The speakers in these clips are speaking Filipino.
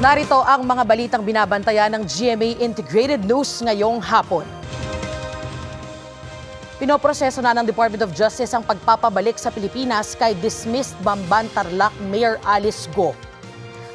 Narito ang mga balitang binabantayan ng GMA Integrated News ngayong hapon. Pinoproseso na ng Department of Justice ang pagpapabalik sa Pilipinas kay dismissed Bamban Tarlac Mayor Alice Go.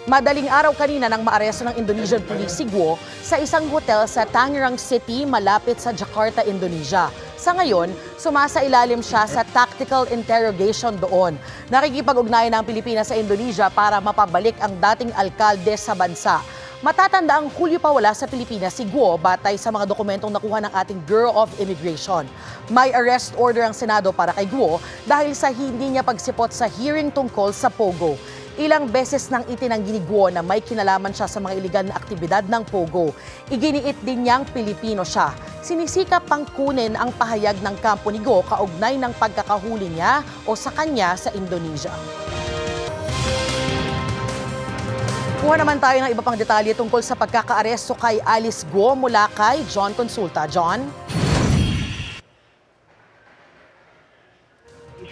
Madaling araw kanina nang maaresto ng Indonesian Police si Guo sa isang hotel sa Tangerang City malapit sa Jakarta, Indonesia. Sa ngayon, sumasailalim siya sa tactical interrogation doon. Nakikipag-ugnayan ng Pilipinas sa Indonesia para mapabalik ang dating alkalde sa bansa. Matatanda ang Hulyo pa wala sa Pilipinas si Guo batay sa mga dokumentong nakuha ng ating Bureau of Immigration. May arrest order ang Senado para kay Guo dahil sa hindi niya pagsipot sa hearing tungkol sa Pogo. Ilang beses nang itinanggi ni Guo na may kinalaman siya sa mga iligal na aktibidad ng Pogo. Iginiit din niyang Pilipino siya. Sinisikap pang kunin ang pahayag ng kampo ni Guo kaugnay ng pagkakahuli niya o sa kanya sa Indonesia. Kuha naman tayo ng iba pang detalye tungkol sa pagkakaaresto kay Alice Guo mula kay John Consulta. John?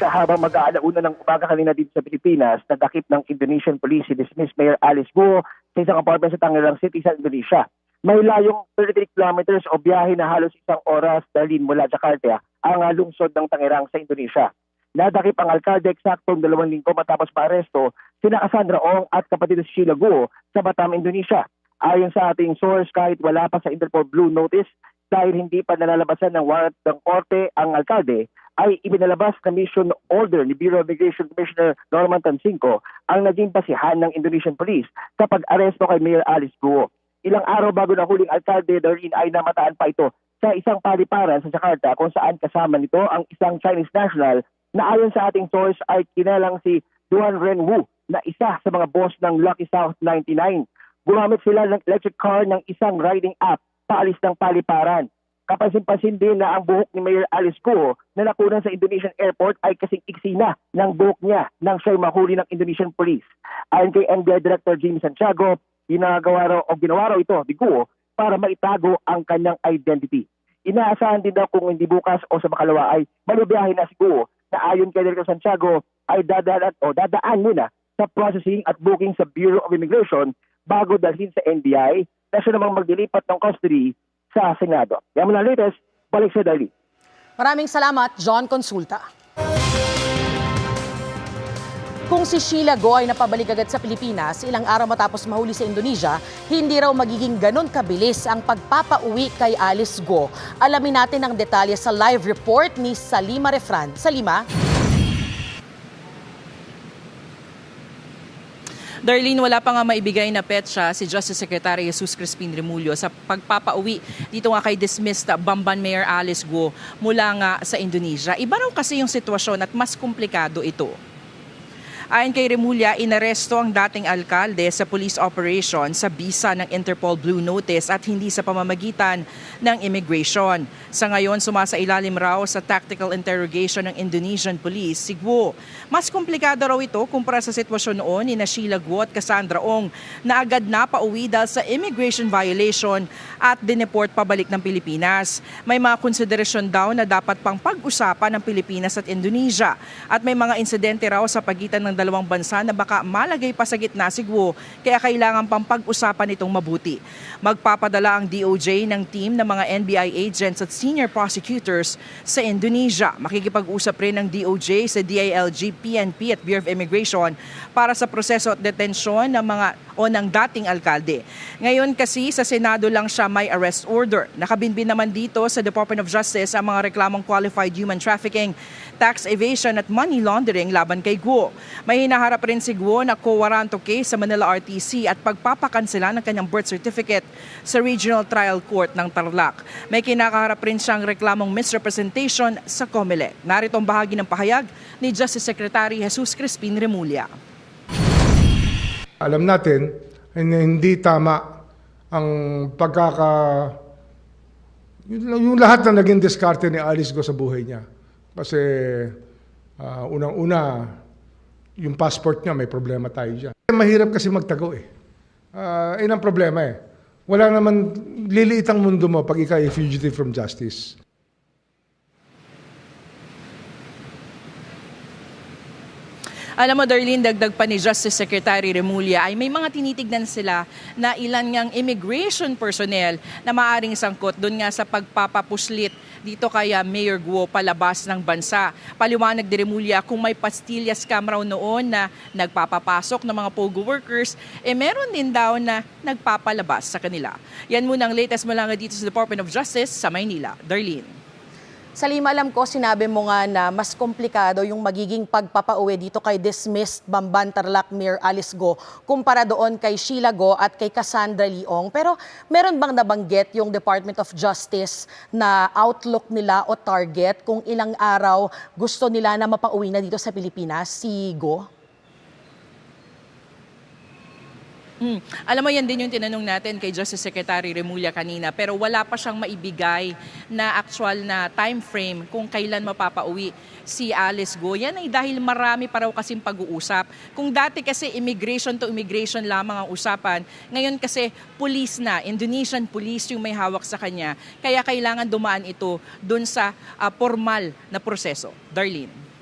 Isa habang mag-aalauna ng umaga kanina dito sa Pilipinas, nadakip ng Indonesian Police si dismissed Mayor Alice Guo sa isang apartment sa Tangerang City sa Indonesia. May layong 33 kilometers o biyahe na halos isang oras dalhin mula Jakarta ang ah, lungsod ng Tangerang sa Indonesia. Nadakip ang alkalde eksaktong dalawang linggo matapos maaresto sina Cassandra Ong at kapatid si Sheila Guo sa Batam, Indonesia. Ayon sa ating source, kahit wala pa sa Interpol Blue Notice, dahil hindi pa nalalabasan ng warrant ng korte ang alkalde, ay ibinalabas na mission order ni Bureau of Immigration Commissioner Norman Tansinko ang naging basihan ng Indonesian Police sa pag-aresto kay Mayor Alice Guo. Ilang araw bago na huling alkalde, Doreen ay namataan pa ito sa isang paliparan sa Jakarta kung saan kasama nito ang isang Chinese national na ayon sa ating source ay kinalang si Duan Renwu na isa sa mga boss ng Lucky South 99. Gumamit sila ng electric car ng isang riding app paalis ng paliparan. Kapansin-pansin din na ang buhok ni Mayor Alice Guo na nakunan sa Indonesian airport ay kasing iksi na ng buhok niya nang siya'y mahuli ng Indonesian police. Ayon kay NBI Director Jimmy Santiago, ginagawa raw o ginawa raw ito ni Guo para maitago ang kanyang identity. Inaasahan din daw kung hindi bukas o sa makalawa ay malubiyahin na si Guo na ayon kay Director Santiago ay dadaan o dadaan muna sa processing at booking sa Bureau of Immigration bago dalhin sa NBI na siya namang magdilipat ng custody sa Senado. Yan muna latest, balik sa Dali. Maraming salamat, John Consulta. Kung si Sheila Go ay napabalik agad sa Pilipinas ilang araw matapos mahuli sa Indonesia, hindi raw magiging ganun kabilis ang pagpapauwi kay Alice Go. Alamin natin ang detalye sa live report ni Salima Refran. Salima? Darlene, wala pa nga maibigay na petsa si Justice Secretary Jesus Crispin Remulyo sa pagpapauwi dito nga kay dismissed Bamban Mayor Alice Guo mula nga sa Indonesia. Iba raw kasi yung sitwasyon at mas komplikado ito. Ayon kay Remulla, inaresto ang dating alkalde sa police operation sa bisa ng Interpol Blue Notice at hindi sa pamamagitan ng immigration. Sa ngayon, sumasailalim raw sa tactical interrogation ng Indonesian police si Guo. Mas komplikado raw ito kumpara sa sitwasyon noon ni Sheila Guo at Cassandra Ong na agad na pauwi dahil sa immigration violation at dineport pabalik ng Pilipinas. May mga konsiderasyon daw na dapat pang pag-usapan ng Pilipinas at Indonesia at may mga insidente raw sa pagitan ng dalawang bansa na baka malagay pa sa gitna si Guo kaya kailangan pang pag-usapan itong mabuti. Magpapadala ang DOJ ng team ng mga NBI agents at senior prosecutors sa Indonesia. Makikipag-usap rin ng DOJ sa DILG, PNP at Bureau of Immigration para sa proseso at detensyon ng mga o ng dating alkalde. Ngayon kasi sa Senado lang siya may arrest order. Nakabinbin naman dito sa Department of Justice ang mga reklamong qualified human trafficking, tax evasion at money laundering laban kay Guo. May hinaharap rin si Guo na co-warranto case sa Manila RTC at pagpapakansela ng kanyang birth certificate sa Regional Trial Court ng Tarlac. May kinakaharap rin siyang reklamong misrepresentation sa COMELEC. Narito ang bahagi ng pahayag ni Justice Secretary Jesus Crispin Remulla. Alam natin na hindi tama ang pagkaka yung, lahat na naging diskarte ni Alice Go sa buhay niya. Kasi ah, unang-una, yung passport niya, may problema tayo dyan. Mahirap kasi magtago eh. Uh, yun ang problema eh. Wala naman, liliit ang mundo mo pag ikaw ay fugitive from justice. Alam mo, Darlene, dagdag pa ni Justice Secretary Remulla ay may mga tinitignan sila na ilan ngang immigration personnel na maaring sangkot doon nga sa pagpapapuslit dito kaya Mayor Guo palabas ng bansa. Paliwanag ni Remulla kung may pastillas scam raw noon na nagpapapasok ng mga POGO workers, eh meron din daw na nagpapalabas sa kanila. Yan muna ang latest mula nga dito sa Department of Justice sa Maynila. Darlene. Salim, alam ko, sinabi mo nga na mas komplikado yung magiging pagpapauwi dito kay dismissed Bamban Tarlac Mayor Alice Go kumpara doon kay Sheila Go at kay Cassandra Leong. Pero meron bang nabanggit yung Department of Justice na outlook nila o target kung ilang araw gusto nila na mapauwi na dito sa Pilipinas si Go? Hmm. Alam mo yan din yung tinanong natin kay Justice Secretary Remulla kanina pero wala pa siyang maibigay na actual na time frame kung kailan mapapauwi si Alice Go. Yan ay dahil marami pa raw kasing pag-uusap. Kung dati kasi immigration to immigration lamang ang usapan, ngayon kasi police na, Indonesian police yung may hawak sa kanya. Kaya kailangan dumaan ito dun sa ah, formal na proseso. Darlene.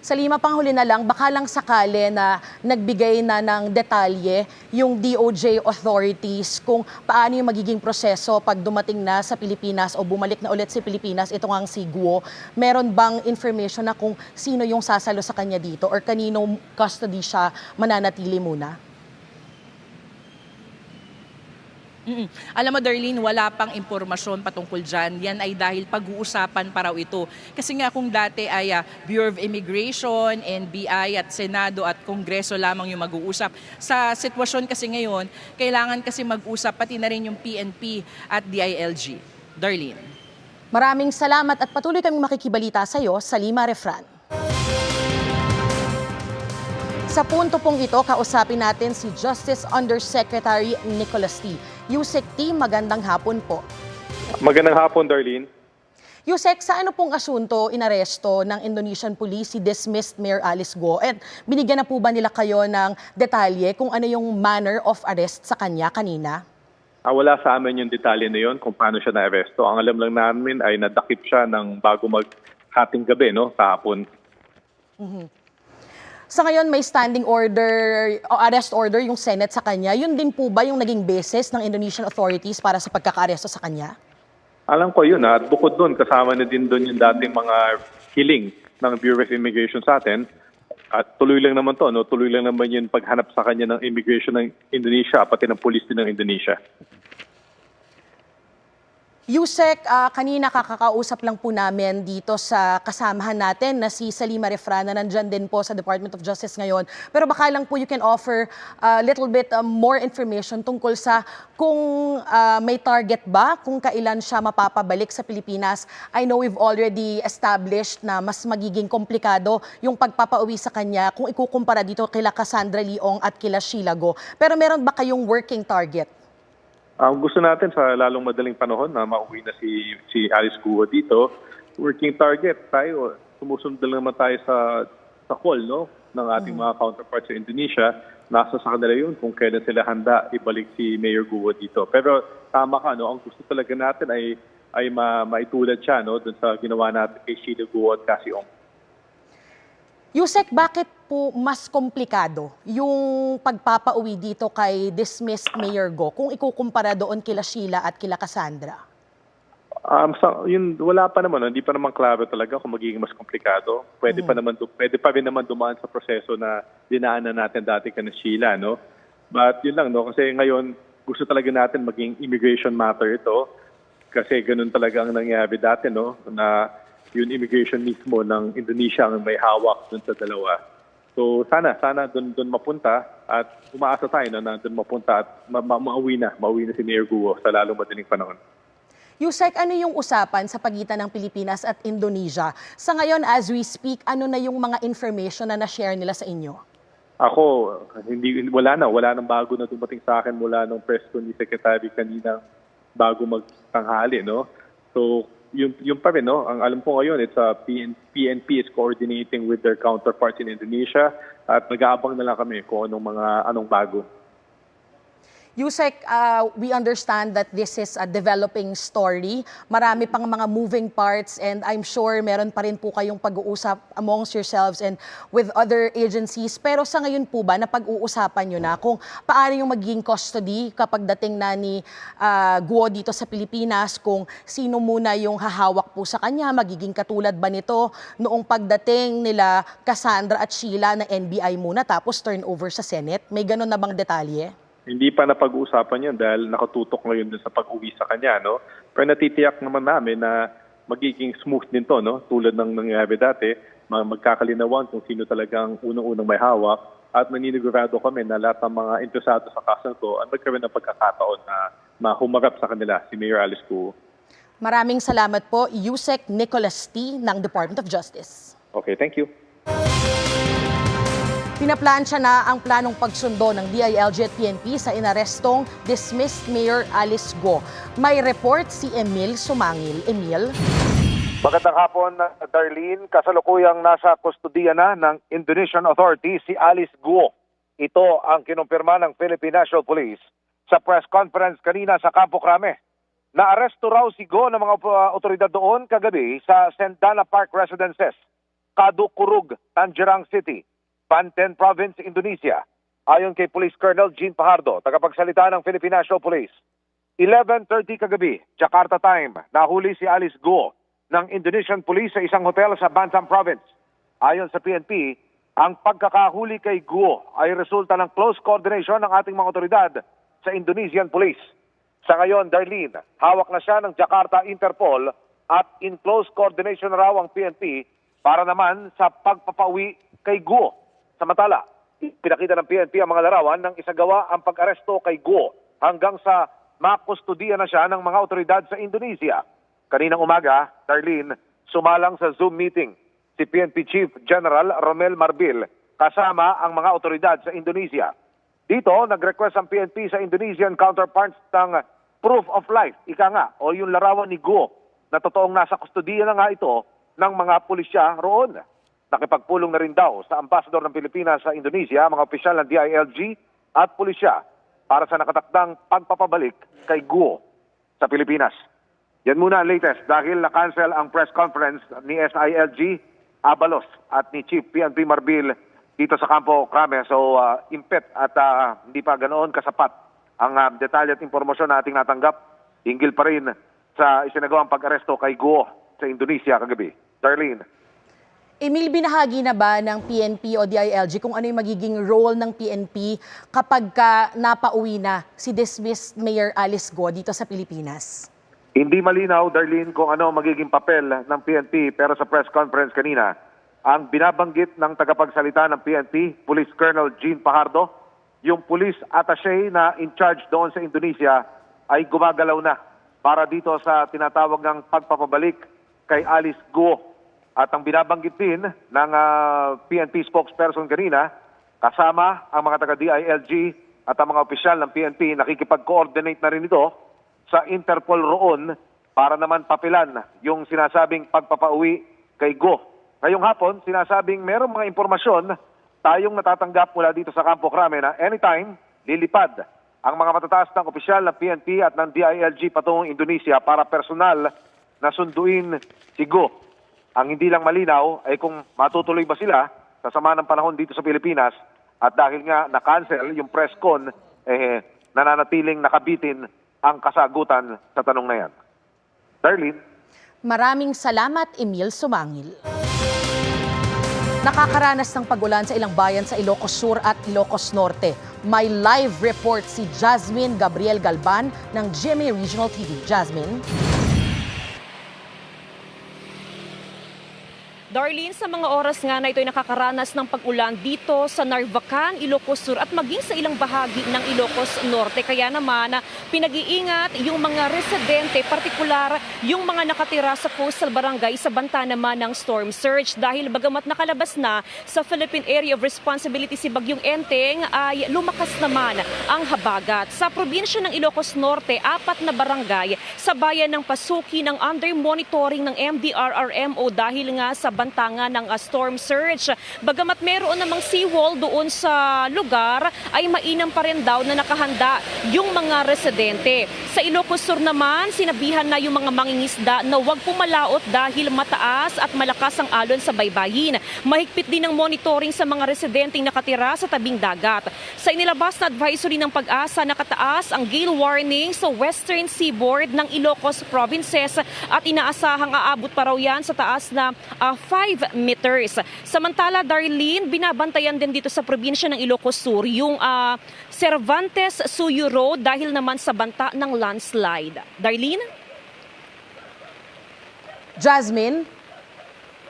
Sa lima pang huli na lang, baka lang sakali na nagbigay na ng detalye yung DOJ authorities kung paano yung magiging proseso pag dumating na sa Pilipinas o bumalik na ulit sa Pilipinas, ito ang si Guo. Meron bang information na kung sino yung sasalo sa kanya dito or kanino custody siya mananatili muna? Mm-mm. Alam mo, Darlene, wala pang impormasyon patungkol dyan. Yan ay dahil pag-uusapan pa raw ito. Kasi nga kung dati ay ah, Bureau of Immigration, NBI at Senado at Kongreso lamang yung mag-uusap. Sa sitwasyon kasi ngayon, kailangan kasi mag-usap pati na rin yung PNP at DILG. Darlene. Maraming salamat at patuloy kaming makikibalita sa iyo sa Lima Refran. Sa punto pong ito, kausapin natin si Justice Undersecretary Nicholas T. Yusek T, magandang hapon po. Magandang hapon, Darlene. Yusek, sa ano pong asunto inaresto ng Indonesian police si dismissed Mayor Alice Go? At binigyan na po ba nila kayo ng detalye kung ano yung manner of arrest sa kanya kanina? Ah, wala sa amin yung detalye na yun kung paano siya na-aresto. Ang alam lang namin ay nadakip siya ng bago mag-hating gabi, no, kahapon. Sa ngayon may standing order o arrest order yung Senate sa kanya. Yun din po ba yung naging basis ng Indonesian authorities para sa pagkakaaresto sa kanya? Alam ko yun, at bukod doon, kasama na din doon yung dating mga hiling ng Bureau of Immigration sa atin. At tuloy lang naman to, no? tuloy lang naman yung paghanap sa kanya ng immigration ng Indonesia, pati ng police din ng Indonesia. Yusek, ah, kanina kakakausap lang po namin dito sa kasamahan natin na si Salima Refrana, nandyan din po sa Department of Justice ngayon. Pero baka lang po you can offer a little bit um, more information tungkol sa kung ah, may target ba, kung kailan siya mapapabalik sa Pilipinas. I know we've already established na mas magiging komplikado yung pagpapauwi sa kanya kung ikukumpara dito kila Cassandra Leong at kila Sheila Go. Pero meron ba kayong working target? Ang gusto natin sa lalong madaling panahon na mauwi na si si Alice Guo dito, working target tayo, sumusunod lang naman tayo sa sa call no ng ating mga counterparts sa Indonesia. Nasa sa kanila yun kung kailan sila handa ibalik si Mayor Guo dito. Pero tama ka no, ang gusto talaga natin ay ay ma maitulad siya no dun sa ginawa natin kay Sheila Guo at Cassie Ong. Yusek, bakit po mas komplikado yung pagpapauwi dito kay dismissed Mayor Go kung ikukumpara doon kila Sheila at kila Cassandra? Um, sa, yun, wala pa naman, hindi pa naman klaro talaga kung magiging mas komplikado. Pwede pa naman, pwede pa rin naman dumaan sa proseso na dinaanan natin dati ka Sheila, no? But yun lang, no? Kasi ngayon, gusto talaga natin maging immigration matter ito. Kasi ganun talaga ang nangyari dati, no? Na yung immigration mismo ng Indonesia ang may hawak dun sa dalawa. So sana, sana dun, dun mapunta at umaasa tayo no, na dun mapunta at ma- ma- mauwi na, mauwi na si Mayor Guo sa lalong madaling panahon. Yusek, ano yung usapan sa pagitan ng Pilipinas at Indonesia? Sa ngayon, as we speak, ano na yung mga information na na-share nila sa inyo? Ako, hindi wala na, wala nang bago na dumating sa akin mula nung press con ni Secretary kanina bago magtanghali, no? So, yung yung pa rin, no? Ang alam ko ngayon, it's a PN, PNP is coordinating with their counterparts in Indonesia at nag-aabang na lang kami kung anong mga anong bago. Yusek, uh, we understand that this is a developing story. Marami pang mga moving parts and I'm sure meron pa rin po kayong pag-uusap amongst yourselves and with other agencies. Pero sa ngayon po ba, napag-uusapan nyo na kung paano yung magiging custody kapag dating na ni uh, Guo dito sa Pilipinas, kung sino muna yung hahawak po sa kanya, magiging katulad ba nito noong pagdating nila Cassandra at Sheila na NBI muna tapos turn over sa Senate? May ganun na bang detalye? Hindi pa napag-uusapan yun dahil nakatutok ngayon dun sa pag-uwi sa kanya, no? Pero natitiyak naman namin na magiging smooth din to, no? Tulad ng nangyayari dati, ma- magkakalinawan kung sino talagang unang-unang may hawak at maninigurado kami na lahat ng mga interesado sa kasang to ay magkaroon ng pagkakataon na mahumarap sa kanila si Mayor Alice Guo. Maraming salamat po, Yusek Nicholas T. ng Department of Justice. Okay, thank you. Pinaplansya na ang planong pagsundo ng DILG at PNP sa inarestong dismissed Mayor Alice Go. May report si Emil Sumangil. Emil? Magandang hapon, Darlene. Kasalukuyang nasa kustudiya na ng Indonesian Authority si Alice Guo. Ito ang kinumpirma ng Philippine National Police sa press conference kanina sa Campo Crame. Naaresto raw si Go ng mga uh, otoridad doon kagabi sa Sendana Park Residences, Kadukurug, Tangerang City, Banten Province, Indonesia. Ayon kay Police Colonel Jean Pajardo, tagapagsalita ng Philippine National Police. 11.30 kagabi, Jakarta time, nahuli si Alice Guo ng Indonesian Police sa isang hotel sa Bantam Province. Ayon sa PNP, ang pagkakahuli kay Guo ay resulta ng close coordination ng ating mga otoridad sa Indonesian Police. Sa ngayon, Darlene, hawak na siya ng Jakarta Interpol at in close coordination raw ang PNP para naman sa pagpapauwi kay Guo. Samantala, pinakita ng PNP ang mga larawan ng isagawa ang pag-aresto kay Guo hanggang sa makustudiya na siya ng mga otoridad sa Indonesia. Kaninang umaga, Darlene, sumalang sa Zoom meeting si PNP Chief General Romel Marbil kasama ang mga otoridad sa Indonesia. Dito, nag-request ang PNP sa Indonesian counterparts ng proof of life, ika nga, o yung larawan ni Guo na totoong nasa kustudiya na nga ito ng mga pulisya roon. Nakipagpulong na rin daw sa ambasador ng Pilipinas sa Indonesia, mga opisyal ng DILG at pulisya para sa nakatakdang pagpapabalik kay Guo sa Pilipinas. Yan muna ang latest dahil na-cancel ang press conference ni SILG Abalos at ni Chief PNP Marbil dito sa Campo Crame. So, uh, impet at uh, hindi pa ganoon kasapat ang uh, detalye at impormasyon na ating natanggap. Hinggil pa rin sa isinagawang pag-aresto kay Guo sa Indonesia kagabi. Darlene. Emil, binahagi na ba ng PNP o DILG kung ano yung magiging role ng PNP kapag ka napauwi na si dismissed Mayor Alice Go dito sa Pilipinas? Hindi malinaw, Darlene, kung ano magiging papel ng PNP pero sa press conference kanina, ang binabanggit ng tagapagsalita ng PNP, Police Colonel Jean Pajardo, yung police attaché na in charge doon sa Indonesia ay gumagalaw na para dito sa tinatawag ng pagpapabalik kay Alice Guo. At ang binabanggit din ng ah, PNP spokesperson kanina, kasama ang mga taga-DILG at ang mga opisyal ng PNP, nakikipag-coordinate na rin ito sa Interpol roon para naman papilan yung sinasabing pagpapauwi kay Go. Ngayong hapon, sinasabing merong mga impormasyon tayong natatanggap mula dito sa Campo Crame na anytime lilipad ang mga matataas ng opisyal ng PNP at ng DILG patungong Indonesia para personal na sunduin si Go. Ang hindi lang malinaw ay kung matutuloy ba sila sa sama ng panahon dito sa Pilipinas at dahil nga na-cancel yung press con, eh, nananatiling nakabitin ang kasagutan sa tanong na yan. Darlene? Maraming salamat, Emil Sumangil. Nakakaranas ng pagulan sa ilang bayan sa Ilocos Sur at Ilocos Norte. May live report si Jasmine Gabriel Galban ng GMA Regional TV. Jasmine? Darlene, sa mga oras nga na ito ay nakakaranas ng pag-ulan dito sa Narvacan, Ilocos Sur at maging sa ilang bahagi ng Ilocos Norte. Kaya naman pinag-iingat yung mga residente, partikular yung mga nakatira sa coastal barangay sa banta naman ng storm surge. Dahil bagamat nakalabas na sa Philippine Area of Responsibility si Bagyong Enteng ay lumakas naman ang habagat. Sa probinsya ng Ilocos Norte, apat na barangay sa bayan ng Pasuki ng under monitoring ng MDRRMO dahil nga sa binabanta nga ng ah, storm surge. Bagamat meron namang seawall doon sa lugar, ay mainam pa rin daw na nakahanda yung mga residente. Sa Ilocos Sur naman, sinabihan na yung mga mangingisda na huwag pumalaot dahil mataas at malakas ang alon sa baybayin. Mahigpit din ang monitoring sa mga residenteng nakatira sa tabing dagat. Sa inilabas na advisory ng pag-asa, nakataas ang gale warning sa western seaboard ng Ilocos provinces at inaasahang aabot pa raw yan sa taas na 5 meters. Samantala, Darlene, binabantayan din dito sa probinsya ng Ilocos Sur yung ah, Cervantes Suyo Road dahil naman sa banta ng landslide. Darlene? Jasmine,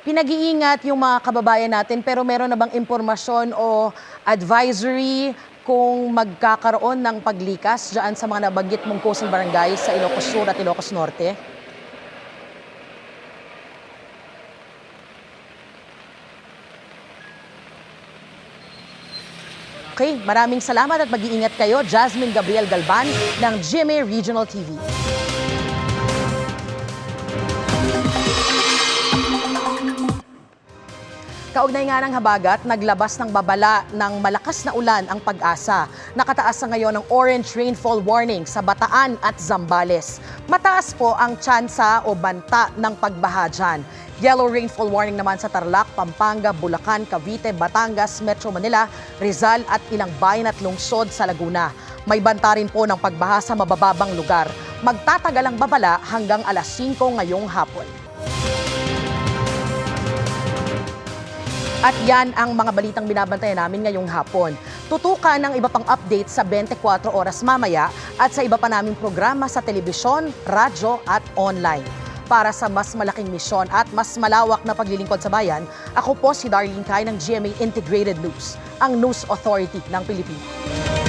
pinag-iingat yung mga kababayan natin pero meron na bang impormasyon o advisory kung magkakaroon ng paglikas dyan sa mga nabanggit mong coastal barangay sa Ilocos Sur at Ilocos Norte? Okay, maraming salamat at mag-iingat kayo. Jasmine Gabriel Galban ng GMA Regional TV. Kaugnay nga ng habagat, naglabas ng babala ng malakas na ulan ang pag-asa. Nakataas sa ngayon ng orange rainfall warning sa Bataan at Zambales. Mataas po ang tsansa o banta ng pagbaha dyan. Yellow rainfall warning naman sa Tarlac, Pampanga, Bulacan, Cavite, Batangas, Metro Manila, Rizal at ilang bayan at lungsod sa Laguna. May banta rin po ng pagbaha sa mabababang lugar. Magtatagal ang babala hanggang alas 5 ngayong hapon. At yan ang mga balitang binabantayan namin ngayong hapon. Tutukan ng iba pang update sa 24 oras mamaya at sa iba pa naming programa sa telebisyon, radyo at online. Para sa mas malaking misyon at mas malawak na paglilingkod sa bayan, ako po si Darlene Kai ng GMA Integrated News, ang News Authority ng Pilipinas.